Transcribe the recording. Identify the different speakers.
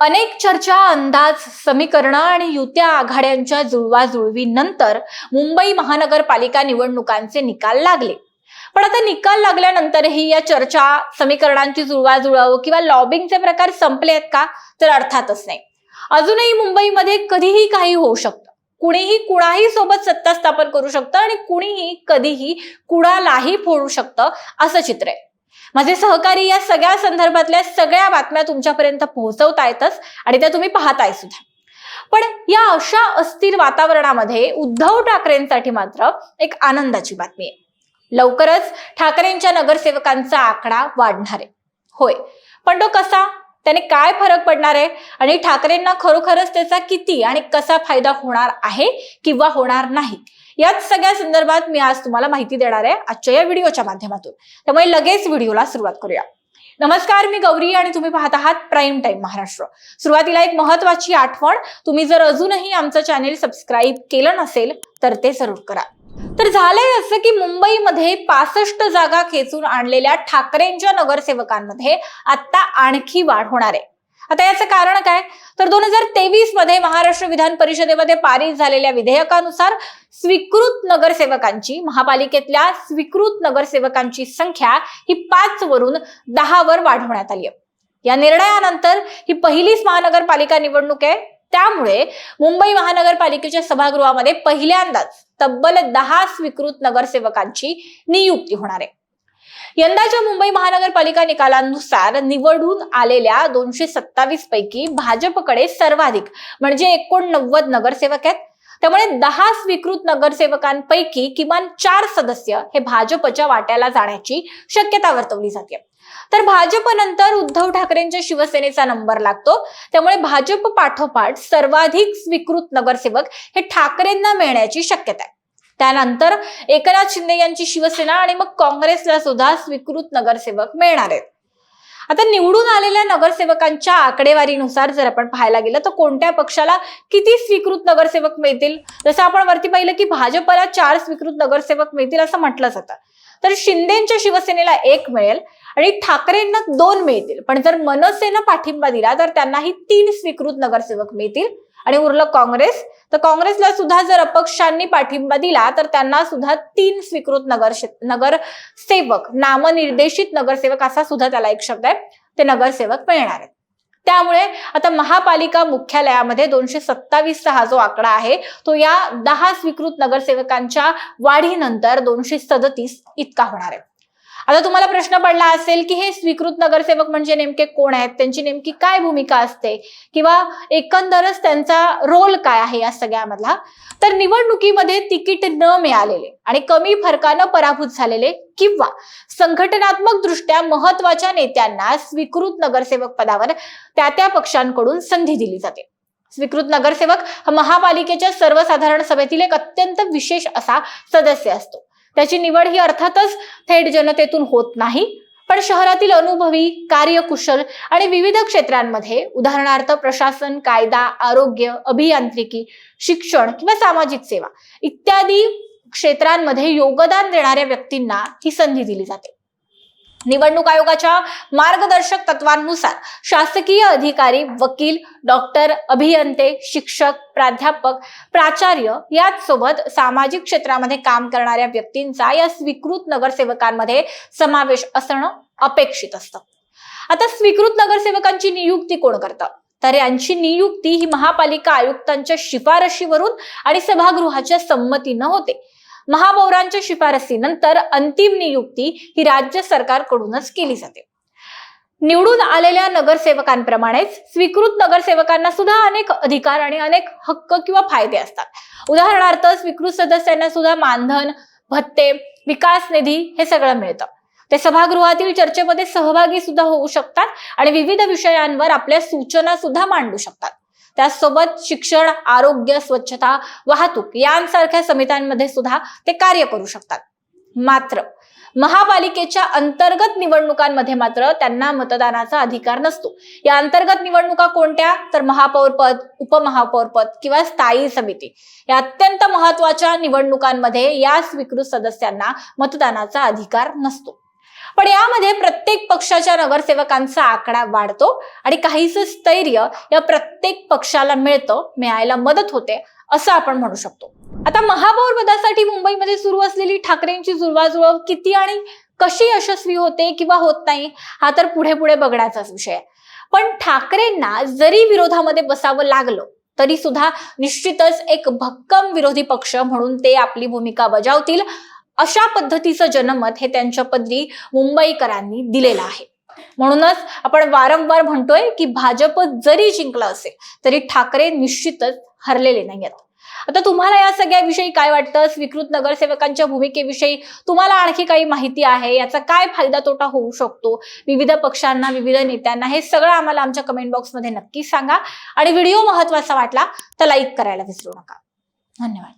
Speaker 1: अनेक चर्चा अंदाज समीकरणं आणि युत्या आघाड्यांच्या जुळवाजुळवीनंतर मुंबई महानगरपालिका निवडणुकांचे निकाल लागले. पण आता निकाल लागल्यानंतरही या चर्चा समीकरणांची जुळवाजुळव किंवा लॉबिंगचे प्रकार संपले आहेत का तर अर्थातच नाही. अजूनही मुंबईमध्ये कधीही काही होऊ शकतं. कुणीही कुणाही सोबत सत्ता स्थापन करू शकतं आणि कुणीही कधीही कुणालाही फोडू शकतं असं चित्र आहे. माझे सहकारी या सगळ्या संदर्भातल्या सगळ्या बातम्या तुमच्यापर्यंत पोहोचवतायतच आणि त्या तुम्ही पाहताय सुद्धा. पण या अशा अस्थिर वातावरणामध्ये उद्धव ठाकरेंसाठी मात्र एक आनंदाची बातमी आहे. लवकरच ठाकरेंच्या नगरसेवकांचा आकडा वाढणार. आहे होय. पण तो कसा? त्याने काय फरक पडणार आहे? आणि ठाकरेंना खरोखरच त्याचा किती आणि कसा फायदा होणार आहे किंवा होणार नाही? याच सगळ्या संदर्भात मी आज तुम्हाला माहिती देणार आहे आजच्या या व्हिडिओच्या माध्यमातून. त्यामुळे लगेच व्हिडिओला सुरुवात करूया. नमस्कार मी गौरी आणि तुम्ही पाहत आहात प्राईम टाइम महाराष्ट्र. सुरुवातीला एक महत्वाची आठवण तुम्ही जर अजूनही आमचं चॅनेल सबस्क्राईब केलं नसेल तर ते जरूर करा. तर झालंय असं की मुंबईमध्ये पासष्ट जागा खेचून आणलेल्या ठाकरेंच्या नगरसेवकांमध्ये आता आणखी वाढ होणार आहे. आता याचं कारण काय? तर दोन हजार तेवीसमध्ये महाराष्ट्र विधान परिषदेमध्ये पारित झालेल्या विधेयकानुसार स्वीकृत नगरसेवकांची महापालिकेतल्या स्वीकृत नगरसेवकांची संख्या ही पाच वरून दहा वर वाढवण्यात आली आहे. या निर्णयानंतर ही पहिलीच महानगरपालिका निवडणूक आहे. त्यामुळे मुंबई महानगरपालिकेच्या सभागृहामध्ये पहिल्यांदाच तब्बल दहा स्वीकृत नगरसेवकांची नियुक्ती होणार आहे. यंदाच्या मुंबई महानगरपालिका निकालांनुसार निवडून आलेल्या दोनशे सत्तावीस पैकी भाजपकडे सर्वाधिक म्हणजे एकोणनव्वद नगरसेवक आहेत. त्यामुळे दहा स्वीकृत नगरसेवकांपैकी किमान चार सदस्य हे भाजपच्या वाट्याला जाण्याची शक्यता वर्तवली जाते. तर भाजपनंतर उद्धव ठाकरेंच्या शिवसेनेचा नंबर लागतो. त्यामुळे भाजप पाठोपाठ सर्वाधिक स्वीकृत नगरसेवक हे ठाकरेंना मिळण्याची शक्यता आहे. त्यानंतर एकनाथ शिंदे यांची शिवसेना आणि मग काँग्रेसला सुद्धा स्वीकृत नगरसेवक मिळणार आहेत. आता निवडून आलेल्या नगरसेवकांच्या आकडेवारीनुसार जर आपण पाहायला गेलं तर कोणत्या पक्षाला किती स्वीकृत नगरसेवक मिळतील? जसं आपण वरती पाहिलं की भाजपला चार स्वीकृत नगरसेवक मिळतील असं म्हटलं जातं. तर शिंदेच्या शिवसेनेला एक मिळेल आणि ठाकरेंना दोन मिळतील. पण जर मनसेनं पाठिंबा दिला तर त्यांनाही तीन स्वीकृत नगरसेवक मिळतील आणि उरलं काँग्रेस. तर काँग्रेसला सुद्धा जर अपक्षांनी पाठिंबा दिला तर त्यांना सुद्धा तीन स्वीकृत नगर नगरसेवक नामनिर्देशित नगरसेवक असा सुद्धा त्याला एक शब्द आहे ते नगरसेवक मिळणार आहेत. त्यामुळे आता महापालिका मुख्यालयामध्ये दोनशे सत्तावीसचा हा जो आकडा आहे तो या दहा स्वीकृत नगरसेवकांच्या वाढीनंतर दोनशे सदतीस इतका होणार आहे. आता तुम्हाला प्रश्न पडला असेल की हे स्वीकृत नगरसेवक म्हणजे नेमके कोण आहेत? त्यांची नेमकी काय भूमिका असते? किंवा एकंदरच त्यांचा रोल काय आहे या सगळ्यामधला? तर निवडणुकीमध्ये तिकीट न मिळालेले आणि कमी फरकानं पराभूत झालेले किंवा संघटनात्मक दृष्ट्या महत्त्वाच्या नेत्यांना स्वीकृत नगरसेवक पदावर त्या त्या पक्षांकडून संधी दिली जाते. स्वीकृत नगरसेवक हा महापालिकेच्या सर्वसाधारण सभेतील एक अत्यंत विशेष असा सदस्य असतो. त्याची निवड ही अर्थातच थेट जनतेतून होत नाही. पण शहरातील अनुभवी कार्यकुशल आणि विविध क्षेत्रांमध्ये उदाहरणार्थ प्रशासन कायदा आरोग्य अभियांत्रिकी शिक्षण किंवा सामाजिक सेवा इत्यादी क्षेत्रांमध्ये योगदान देणाऱ्या व्यक्तींना ही संधी दिली जाते. निवडणूक आयोगाच्या मार्गदर्शक तत्वांनुसार शासकीय अधिकारी वकील डॉक्टर अभियंते शिक्षक प्राध्यापक प्राचार्य याच सोबत सामाजिक क्षेत्रामध्ये काम करणाऱ्या व्यक्तींचा या स्वीकृत नगरसेवकांमध्ये समावेश असणं अपेक्षित असतं. आता स्वीकृत नगरसेवकांची नियुक्ती कोण करतं? तर यांची नियुक्ती ही महापालिका आयुक्तांच्या शिफारशीवरून आणि सभागृहाच्या संमतीनं होते. महापौरांच्या शिफारसीनंतर अंतिम नियुक्ती ही राज्य सरकारकडूनच केली जाते. निवडून आलेल्या नगरसेवकांप्रमाणेच स्वीकृत नगरसेवकांना सुद्धा अनेक अधिकार आणि अनेक हक्क किंवा फायदे असतात. उदाहरणार्थ स्वीकृत सदस्यांना सुद्धा मानधन भत्ते विकास निधी हे सगळं मिळतं. ते सभागृहातील चर्चेमध्ये सहभागी सुद्धा होऊ शकतात आणि विविध विषयांवर आपल्या सूचना सुद्धा मांडू शकतात. त्याचसोबत शिक्षण आरोग्य स्वच्छता वाहतूक यांसारख्या समित्यांमध्ये सुद्धा ते कार्य करू शकतात. मात्र महापालिकेच्या अंतर्गत निवडणुकांमध्ये मात्र त्यांना मतदानाचा अधिकार नसतो. या अंतर्गत निवडणुका कोणत्या? तर महापौर पद उपमहापौर पद किंवा स्थायी समिती. या अत्यंत महत्त्वाच्या निवडणुकांमध्ये या स्वीकृत सदस्यांना मतदानाचा अधिकार नसतो. पण यामध्ये प्रत्येक पक्षाच्या नगरसेवकांचा आकडा वाढतो आणि काहीच स्थैर्य या प्रत्येक पक्षाला मिळतं मिळायला मदत होते असं आपण म्हणू शकतो. आता महापौर पदासाठी मुंबईमध्ये सुरू असलेली ठाकरेंची जुळवाजुळव किती आणि कशी यशस्वी होते किंवा होत नाही हा तर पुढे पुढे बघण्याचाच विषय आहे. पण ठाकरेंना जरी विरोधामध्ये बसावं लागलं तरी सुद्धा निश्चितच एक भक्कम विरोधी पक्ष म्हणून ते आपली भूमिका बजावतील अशा पद्धतीचं जनमत हे त्यांच्या पदरी मुंबईकरांनी दिलेलं आहे. म्हणूनच आपण वारंवार म्हणतोय की भाजप जरी जिंकलं असेल तरी ठाकरे निश्चितच हरलेले नाहीयेत. आता तुम्हाला या सगळ्याविषयी काय वाटतं? स्वीकृत नगरसेवकांच्या भूमिकेविषयी तुम्हाला आणखी काही माहिती आहे? याचा काय फायदा तोटा होऊ शकतो? विविध पक्षांना विविध नेत्यांना हे सगळं आम्हाला आमच्या कमेंट बॉक्समध्ये नक्की सांगा. आणि व्हिडिओ महत्त्वाचा वाटला तर लाईक करायला विसरू नका. धन्यवाद.